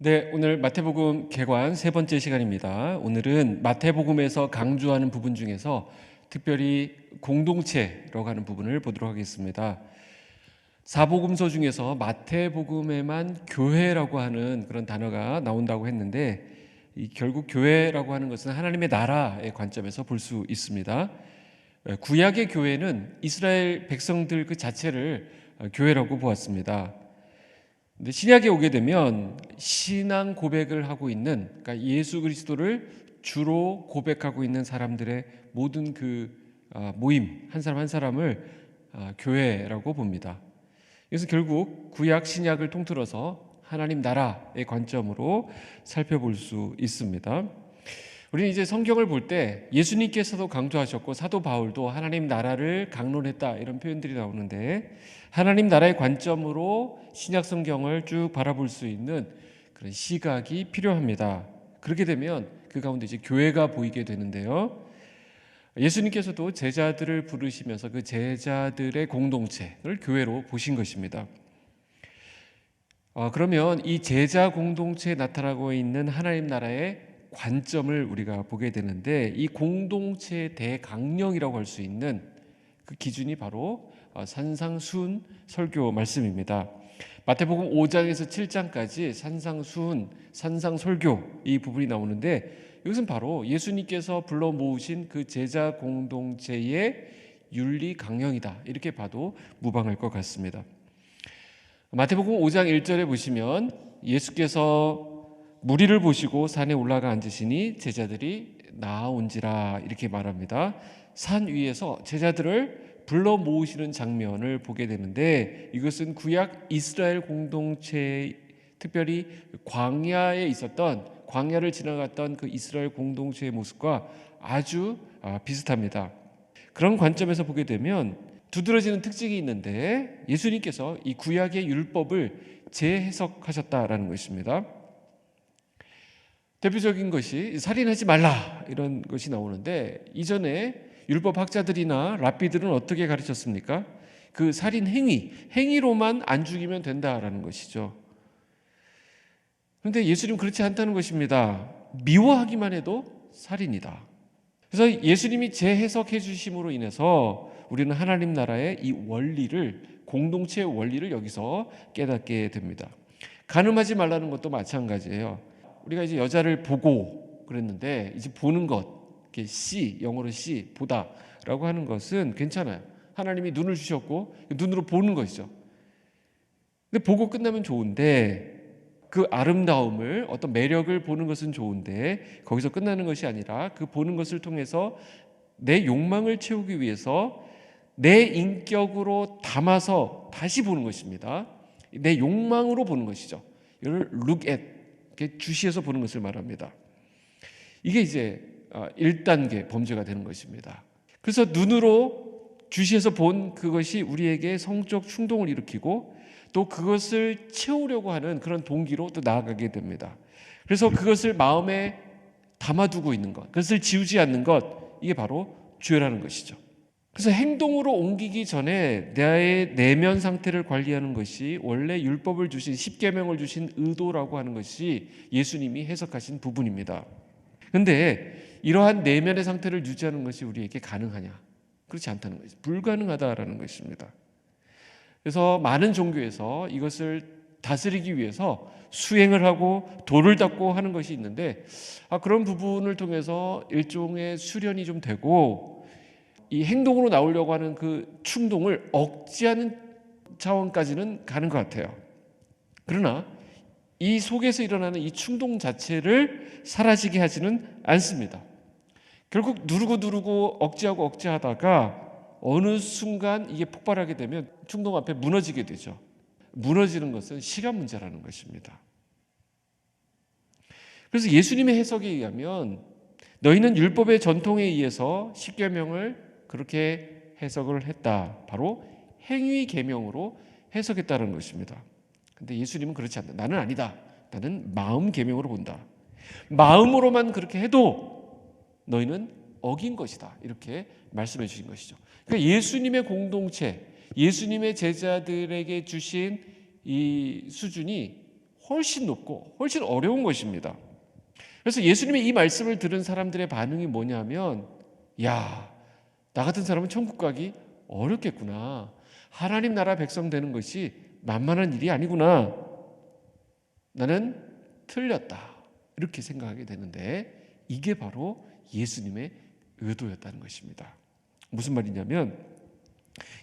네, 오늘 마태복음 개관 세 번째 시간입니다. 오늘은 마태복음에서 강조하는 부분 중에서 특별히 공동체라고 하는 부분을 보도록 하겠습니다. 사복음서 중에서 마태복음에만 교회라고 하는 그런 단어가 나온다고 했는데 이 결국 교회라고 하는 것은 하나님의 나라의 관점에서 볼 수 있습니다. 구약의 교회는 이스라엘 백성들 그 자체를 교회라고 보았습니다. 근데 신약에 오게 되면 신앙 고백을 하고 있는 그러니까 예수 그리스도를 주로 고백하고 있는 사람들의 모든 그 아, 모임 한 사람 한 사람을 아, 교회라고 봅니다. 그래서 결국 구약 신약을 통틀어서 하나님 나라의 관점으로 살펴볼 수 있습니다. 우리는 이제 성경을 볼 때 예수님께서도 강조하셨고 사도 바울도 하나님 나라를 강론했다 이런 표현들이 나오는데 하나님 나라의 관점으로 신약 성경을 쭉 바라볼 수 있는 그런 시각이 필요합니다. 그렇게 되면 그 가운데 이제 교회가 보이게 되는데요. 예수님께서도 제자들을 부르시면서 그 제자들의 공동체를 교회로 보신 것입니다. 어, 그러면 이 제자 공동체에 나타나고 있는 하나님 나라의 관점을 우리가 보게 되는데 이 공동체의 대강령이라고 할 수 있는 그 기준이 바로 어, 산상순 설교 말씀입니다. 마태복음 5장에서 7장까지 산상순, 산상설교 이 부분이 나오는데 이것은 바로 예수님께서 불러 모으신 그 제자 공동체의 윤리 강령이다. 이렇게 봐도 무방할 것 같습니다. 마태복음 5장 1절에 보시면 예수께서 무리를 보시고 산에 올라가 앉으시니 제자들이 나아온지라 이렇게 말합니다. 산 위에서 제자들을 불러 모으시는 장면을 보게 되는데 이것은 구약 이스라엘 공동체 특별히 광야에 있었던 광야를 지나갔던 그 이스라엘 공동체의 모습과 아주 아, 비슷합니다. 그런 관점에서 보게 되면 두드러지는 특징이 있는데 예수님께서 이 구약의 율법을 재해석하셨다라는 것입니다. 대표적인 것이 살인하지 말라 이런 것이 나오는데 이전에 율법 학자들이나 랍비들은 어떻게 가르쳤습니까? 그 살인 행위, 행위로만 안 죽이면 된다라는 것이죠. 그런데 예수님 그렇지 않다는 것입니다. 미워하기만 해도 살인이다. 그래서 예수님이 재해석해 주심으로 인해서 우리는 하나님 나라의 이 원리를 공동체의 원리를 여기서 깨닫게 됩니다. 가늠하지 말라는 것도 마찬가지예요. 우리가 이제 여자를 보고 그랬는데 이제 보는 것, 이렇게 씨 영어로 씨 보다라고 하는 것은 괜찮아요. 하나님이 눈을 주셨고 눈으로 보는 것이죠. 근데 보고 끝나면 좋은데 그 아름다움을 어떤 매력을 보는 것은 좋은데 거기서 끝나는 것이 아니라 그 보는 것을 통해서 내 욕망을 채우기 위해서 내 인격으로 담아서 다시 보는 것입니다. 내 욕망으로 보는 것이죠. 이걸 look at 주시해서 보는 것을 말합니다. 이게 이제 1단계 아, 범죄가 되는 것입니다. 그래서 눈으로 주시해서 본 그것이 우리에게 성적 충동을 일으키고 또 그것을 채우려고 하는 그런 동기로 또 나아가게 됩니다. 그래서 그것을 마음에 담아두고 있는 것, 그것을 지우지 않는 것, 이게 바로 죄라는 것이죠. 그래서 행동으로 옮기기 전에 나의 내면 상태를 관리하는 것이 원래 율법을 주신 십계명을 주신 의도라고 하는 것이 예수님이 해석하신 부분입니다. 근데 이러한 내면의 상태를 유지하는 것이 우리에게 가능하냐? 그렇지 않다는 것이 불가능하다라는 것입니다. 그래서 많은 종교에서 이것을 다스리기 위해서 수행을 하고 돌을 닦고 하는 것이 있는데 아, 그런 부분을 통해서 일종의 수련이 좀 되고 이 행동으로 나오려고 하는 그 충동을 억제하는 차원까지는 가는 것 같아요. 그러나 이 속에서 일어나는 이 충동 자체를 사라지게 하지는 않습니다. 결국 누르고 누르고 억제하고 억제하다가 어느 순간 이게 폭발하게 되면 충동 앞에 무너지게 되죠. 무너지는 것은 시간 문제라는 것입니다. 그래서 예수님의 해석에 의하면 너희는 율법의 전통에 의해서 십계명을 그렇게 해석을 했다. 바로 행위 계명으로 해석했다는 것입니다. 근데 예수님은 그렇지 않다. 나는 아니다. 나는 마음 계명으로 본다. 마음으로만 그렇게 해도 너희는 어긴 것이다. 이렇게 말씀해 주신 것이죠. 그러니까 예수님의 공동체, 예수님의 제자들에게 주신 이 수준이 훨씬 높고 훨씬 어려운 것입니다. 그래서 예수님의 이 말씀을 들은 사람들의 반응이 뭐냐면 야, 나 같은 사람은 천국 가기 어렵겠구나. 하나님 나라 백성 되는 것이 만만한 일이 아니구나. 나는 틀렸다. 이렇게 생각하게 되는데 이게 바로 예수님의 의도였다는 것입니다. 무슨 말이냐면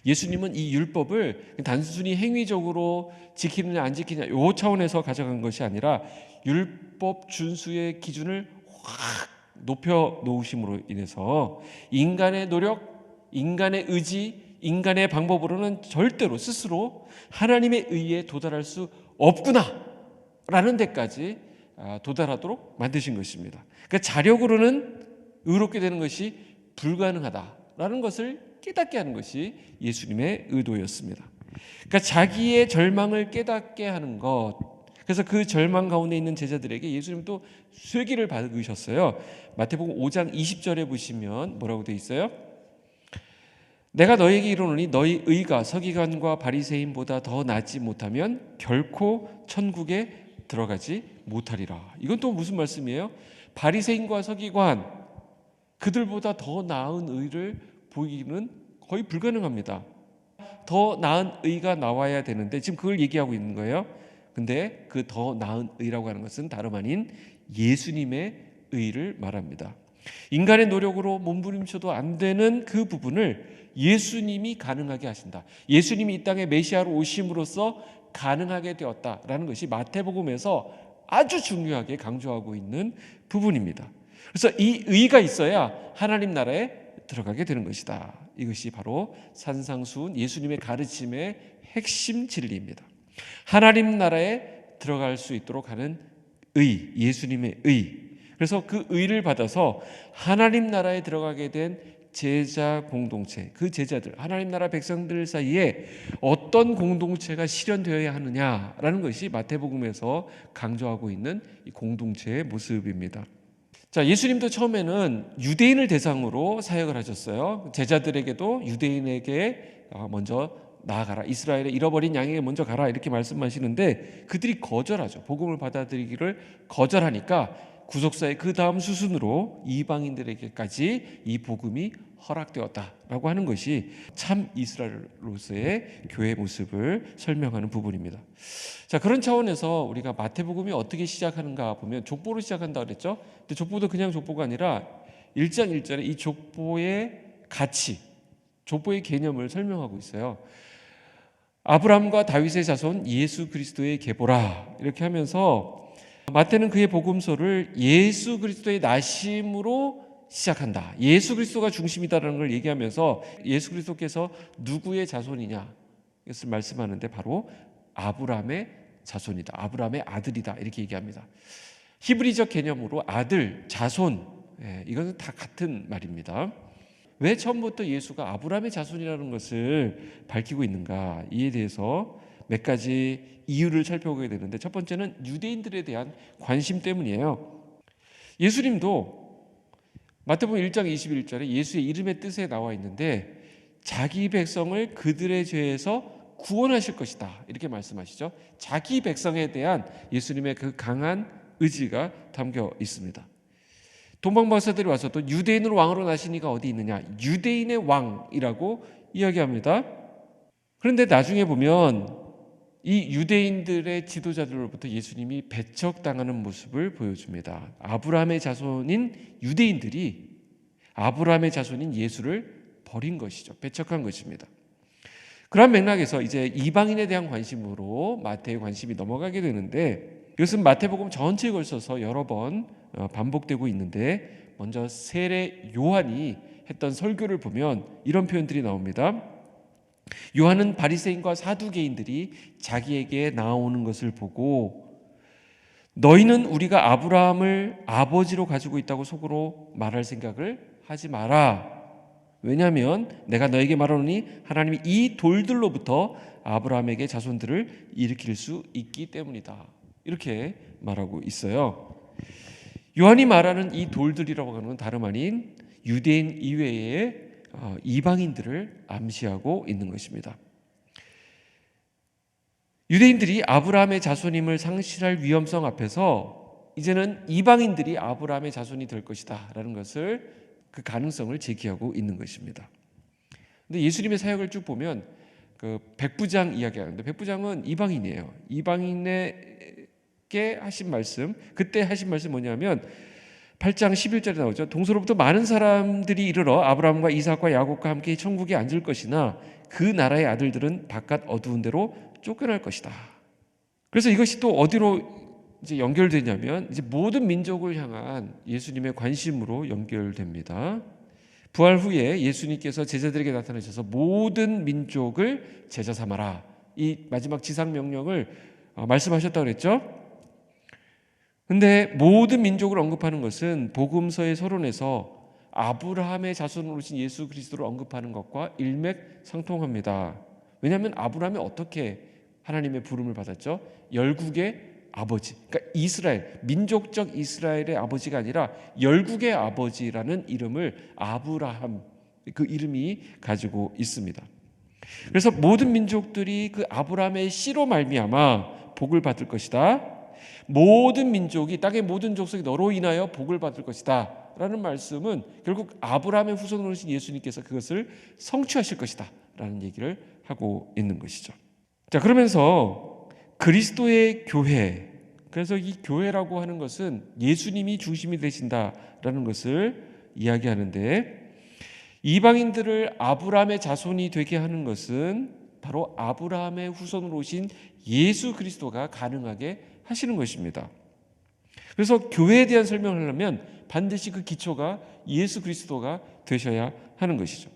예수님은 이 율법을 단순히 행위적으로 지키느냐 안 지키느냐 요 차원에서 가져간 것이 아니라 율법 준수의 기준을 확 높여 놓으심으로 인해서 인간의 노력, 인간의 의지, 인간의 방법으로는 절대로 스스로 하나님의 의에 도달할 수 없구나 라는 데까지 아, 도달하도록 만드신 것입니다. 그러니까 자력으로는 의롭게 되는 것이 불가능하다라는 것을 깨닫게 하는 것이 예수님의 의도였습니다. 그러니까 자기의 절망을 깨닫게 하는 것. 그래서 그 절망 가운데 있는 제자들에게 예수님도 쇠기를 받으셨어요. 마태복음 5장 20절에 보시면 뭐라고 돼 있어요? 내가 너에게 이르노니 너희 의가 서기관과 바리새인보다 더 낫지 못하면 결코 천국에 들어가지 못하리라. 이건 또 무슨 말씀이에요? 바리새인과 서기관 그들보다 더 나은 의를 보이기는 거의 불가능합니다. 더 나은 의가 나와야 되는데 지금 그걸 얘기하고 있는 거예요. 근데 그 더 나은 의라고 하는 것은 다름 아닌 예수님의 의를 말합니다. 인간의 노력으로 몸부림쳐도 안 되는 그 부분을 예수님이 가능하게 하신다. 예수님이 이 땅에 메시아로 오심으로써 가능하게 되었다라는 것이 마태복음에서 아주 중요하게 강조하고 있는 부분입니다. 그래서 이 의가 있어야 하나님 나라에 들어가게 되는 것이다. 이것이 바로 산상수훈 예수님의 가르침의 핵심 진리입니다. 하나님 나라에 들어갈 수 있도록 하는 의, 예수님의 의. 그래서 그 의를 받아서 하나님 나라에 들어가게 된 제자 공동체, 그 제자들, 하나님 나라 백성들 사이에 어떤 공동체가 실현되어야 하느냐라는 것이 마태복음에서 강조하고 있는 이 공동체의 모습입니다. 자, 예수님도 처음에는 유대인을 대상으로 사역을 하셨어요. 제자들에게도 유대인에게 어, 먼저 나아가라. 이스라엘의 잃어버린 양에게 먼저 가라. 이렇게 말씀하시는데 그들이 거절하죠. 복음을 받아들이기를 거절하니까 구속사의 그 다음 수순으로 이방인들에게까지 이 복음이 허락되었다라고 하는 것이 참 이스라엘로서의 교회 모습을 설명하는 부분입니다. 자 그런 차원에서 우리가 마태복음이 어떻게 시작하는가 보면 족보로 시작한다 그랬죠. 근데 족보도 그냥 족보가 아니라 1장 1절에 이 족보의 가치, 족보의 개념을 설명하고 있어요. 아브라함과 다윗의 자손 예수 그리스도의 계보라 이렇게 하면서 마태는 그의 복음서를 예수 그리스도의 나심으로 시작한다. 예수 그리스도가 중심이다라는 걸 얘기하면서 예수 그리스도께서 누구의 자손이냐 이것을 말씀하는데 바로 아브라함의 자손이다. 아브라함의 아들이다. 이렇게 얘기합니다. 히브리적 개념으로 아들, 자손 예, 이것은 다 같은 말입니다. 왜 처음부터 예수가 아브라함의 자손이라는 것을 밝히고 있는가 이에 대해서 몇 가지 이유를 살펴보게 되는데 첫 번째는 유대인들에 대한 관심 때문이에요. 예수님도 마태복음 1장 21절에 예수의 이름의 뜻에 나와 있는데 자기 백성을 그들의 죄에서 구원하실 것이다. 이렇게 말씀하시죠. 자기 백성에 대한 예수님의 그 강한 의지가 담겨 있습니다. 동방박사들이 와서 또 유대인으로 왕으로 나시니가 어디 있느냐? 유대인의 왕이라고 이야기합니다. 그런데 나중에 보면 이 유대인들의 지도자들로부터 예수님이 배척당하는 모습을 보여줍니다. 아브라함의 자손인 유대인들이 아브라함의 자손인 예수를 버린 것이죠. 배척한 것입니다. 그런 맥락에서 이제 이방인에 대한 관심으로 마태의 관심이 넘어가게 되는데 이것은 마태복음 전체에 걸쳐서 여러 번 어, 반복되고 있는데 먼저 세례 요한이 했던 설교를 보면 이런 표현들이 나옵니다. 요한은 바리새인과 사두개인들이 자기에게 나오는 것을 보고 너희는 우리가 아브라함을 아버지로 가지고 있다고 속으로 말할 생각을 하지 마라. 왜냐하면 내가 너에게 말하노니 하나님이 이 돌들로부터 아브라함에게 자손들을 일으킬 수 있기 때문이다. 이렇게 말하고 있어요. 요한이 말하는 이 돌들이라고 하는 건 다름 아닌 유대인 이외의 어, 이방인들을 암시하고 있는 것입니다. 유대인들이 아브라함의 자손임을 상실할 위험성 앞에서 이제는 이방인들이 아브라함의 자손이 될 것이다라는 것을 그 가능성을 제기하고 있는 것입니다. 근데 예수님의 사역을 쭉 보면 그 백부장 이야기하는데 백부장은 이방인이에요. 이방인에 게 하신 말씀 그때 하신 말씀 뭐냐면 8장 11절에 나오죠. 동서로부터 많은 사람들이 이르러 아브라함과 이삭과 야곱과 함께 천국에 앉을 것이나 그 나라의 아들들은 바깥 어두운 데로 쫓겨날 것이다. 그래서 이것이 또 어디로 이제 연결되냐면 이제 모든 민족을 향한 예수님의 관심으로 연결됩니다. 부활 후에 예수님께서 제자들에게 나타나셔서 모든 민족을 제자 삼아라. 이 마지막 지상 명령을 어, 말씀하셨다고 그랬죠? 근데 모든 민족을 언급하는 것은 복음서의 서론에서 아브라함의 자손으로 오신 예수 그리스도를 언급하는 것과 일맥상통합니다. 왜냐하면 아브라함이 어떻게 하나님의 부름을 받았죠? 열국의 아버지. 그러니까 이스라엘, 민족적 이스라엘의 아버지가 아니라 열국의 아버지라는 이름을 아브라함 그 이름이 가지고 있습니다. 그래서 모든 민족들이 그 아브라함의 씨로 말미암아 복을 받을 것이다. 모든 민족이 땅의 모든 족속이 너로 인하여 복을 받을 것이다. 라는 말씀은 결국 아브라함의 후손으로 오신 예수님께서 그것을 성취하실 것이다. 라는 얘기를 하고 있는 것이죠. 자, 그러면서 그리스도의 교회, 그래서 이 교회라고 하는 것은 예수님이 중심이 되신다라는 것을 이야기하는데 이방인들을 아브라함의 자손이 되게 하는 것은 바로 아브라함의 후손으로 오신 예수 그리스도가 가능하게 하시는 것입니다. 그래서 교회에 대한 설명을 하려면 반드시 그 기초가 예수 그리스도가 되셔야 하는 것이죠.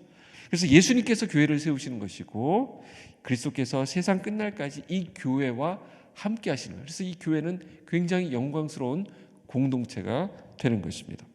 그래서 예수님께서 교회를 세우시는 것이고 그리스도께서 세상 끝날까지 이 교회와 함께 하시는 거예요. 그래서 이 교회는 굉장히 영광스러운 공동체가 되는 것입니다.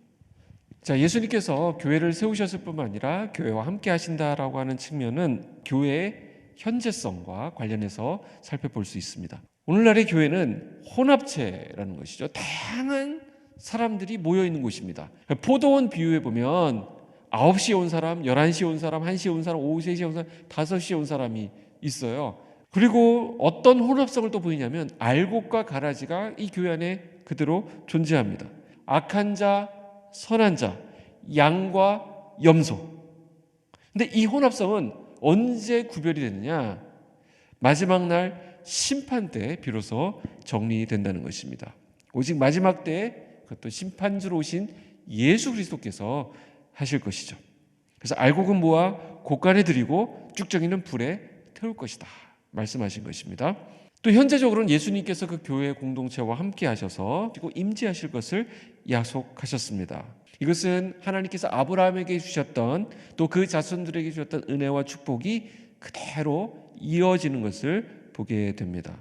자, 예수님께서 교회를 세우셨을 뿐만 아니라 교회와 함께 하신다라고 하는 측면은 교회의 현재성과 관련해서 살펴볼 수 있습니다. 오늘날의 교회는 혼합체라는 것이죠. 다양한 사람들이 모여 있는 곳입니다. 포도원 비유해 보면 9시에 온 사람, 11시에 온 사람, 1시에 온 사람, 오후 3시에 온 사람, 5시에 온 사람이 있어요. 그리고 어떤 혼합성을 또 보이냐면 알곡과 가라지가 이 교회 안에 그대로 존재합니다. 악한 자, 선한 자, 양과 염소. 근데 이 혼합성은 언제 구별이 되느냐? 마지막 날 심판 때 비로소 정리된다는 것입니다. 오직 마지막 때 그것도 심판주로 오신 예수 그리스도께서 하실 것이죠. 그래서 알곡은 모아 곳간에 드리고 쭉정이는 불에 태울 것이다. 말씀하신 것입니다. 또 현재적으로는 예수님께서 그 교회 공동체와 함께 하셔서 그리고 임재하실 것을 약속하셨습니다. 이것은 하나님께서 아브라함에게 주셨던 또 그 자손들에게 주셨던 은혜와 축복이 그대로 이어지는 것을 보게 됩니다.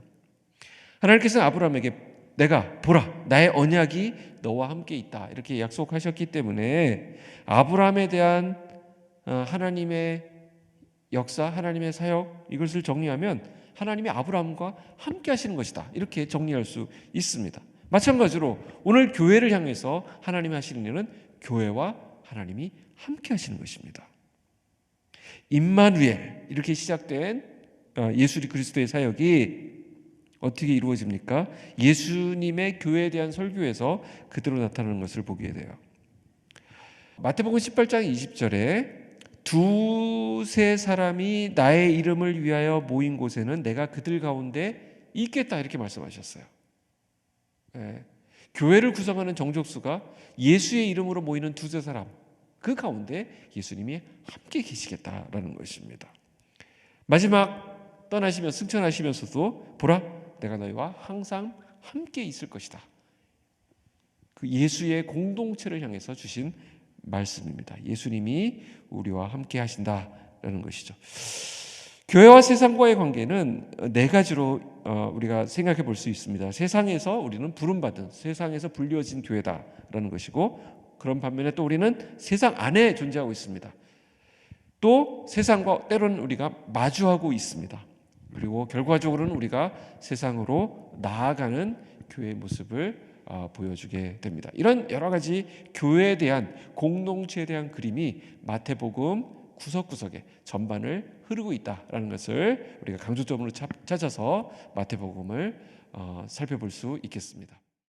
하나님께서 아브라함에게 내가 보라 나의 언약이 너와 함께 있다 이렇게 약속하셨기 때문에 아브라함에 대한 어, 하나님의 역사, 하나님의 사역 이것을 정리하면 하나님이 아브라함과 함께 하시는 것이다. 이렇게 정리할 수 있습니다. 마찬가지로 오늘 교회를 향해서 하나님이 하시는 일은 교회와 하나님이 함께 하시는 것입니다. 임마누엘 이렇게 시작된 어, 예수 그리스도의 사역이 어떻게 이루어집니까? 예수님의 교회에 대한 설교에서 그대로 나타나는 것을 보게 돼요. 마태복음 18장 20절에 두세 사람이 나의 이름을 위하여 모인 곳에는 내가 그들 가운데 있겠다 이렇게 말씀하셨어요. 네. 교회를 구성하는 정족수가 예수의 이름으로 모이는 두세 사람 그 가운데 예수님이 함께 계시겠다라는 것입니다. 마지막 떠나시면 승천하시면서도 보라 내가 너희와 항상 함께 있을 것이다. 그 예수의 공동체를 향해서 주신 말씀입니다. 예수님이 우리와 함께 하신다라는 것이죠. 교회와 세상과의 관계는 네 가지로 어, 우리가 생각해 볼 수 있습니다. 세상에서 우리는 부름받은 세상에서 불려진 교회다라는 것이고 그런 반면에 또 우리는 세상 안에 존재하고 있습니다. 또 세상과 때로는 우리가 마주하고 있습니다. 그리고 결과적으로는 우리가 세상으로 나아가는 교회의 모습을 어, 보여주게 됩니다. 이런 여러 가지 교회에 대한 공동체에 대한 그림이 마태복음 구석구석에 전반을 흐르고 있다라는 것을 우리가 강조점으로 찾- 찾아서 마태복음을 어, 살펴볼 수 있겠습니다.